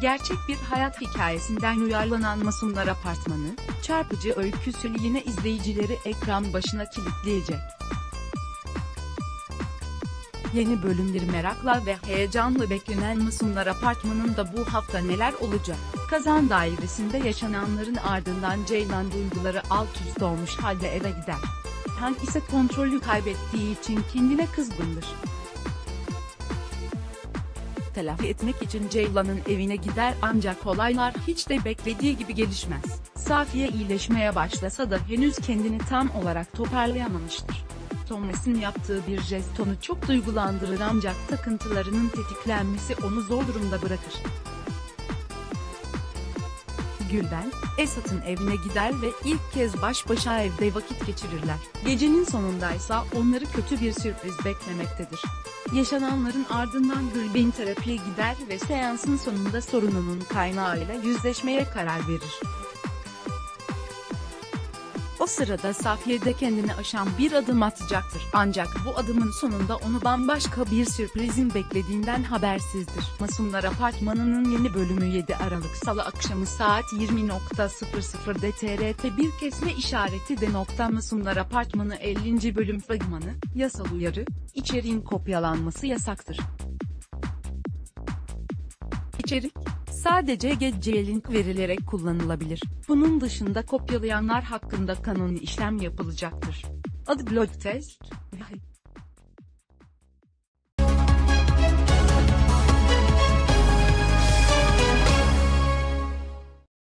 Gerçek bir hayat hikayesinden uyarlanan Masumlar Apartmanı, çarpıcı öyküsü yine izleyicileri ekran başına kilitleyecek. Yeni bölümleri merakla ve heyecanla beklenen Masumlar Apartmanı'nda bu hafta neler olacak? Kazan dairesinde yaşananların ardından Ceylan duyguları alt üst olmuş halde eve gider. Han ise kontrolü kaybettiği için kendine kızgındır. Telafi etmek için Ceylan'ın evine gider ancak olaylar hiç de beklediği gibi gelişmez. Safiye iyileşmeye başlasa da henüz kendini tam olarak toparlayamamıştır. Thomas'ın yaptığı bir jest onu çok duygulandırır ancak takıntılarının tetiklenmesi onu zor durumda bırakır. Gülben, Esat'ın evine gider ve ilk kez baş başa evde vakit geçirirler. Gecenin sonundaysa onları kötü bir sürpriz beklemektedir. Yaşananların ardından Gülben terapiye gider ve seansın sonunda sorununun kaynağıyla yüzleşmeye karar verir. O sırada Safiye kendini aşan bir adım atacaktır. Ancak bu adımın sonunda onu bambaşka bir sürprizin beklediğinden habersizdir. Masumlar Apartmanı'nın yeni bölümü 7 Aralık Salı akşamı saat 20.00'da TRT bir kesme işareti de nokta Masumlar Apartmanı 50. bölüm fragmanı, yasal uyarı, içeriğin kopyalanması yasaktır. İçerik, sadece gece link verilerek kullanılabilir. Bunun dışında kopyalayanlar hakkında kanuni işlem yapılacaktır. Adı Blog Test.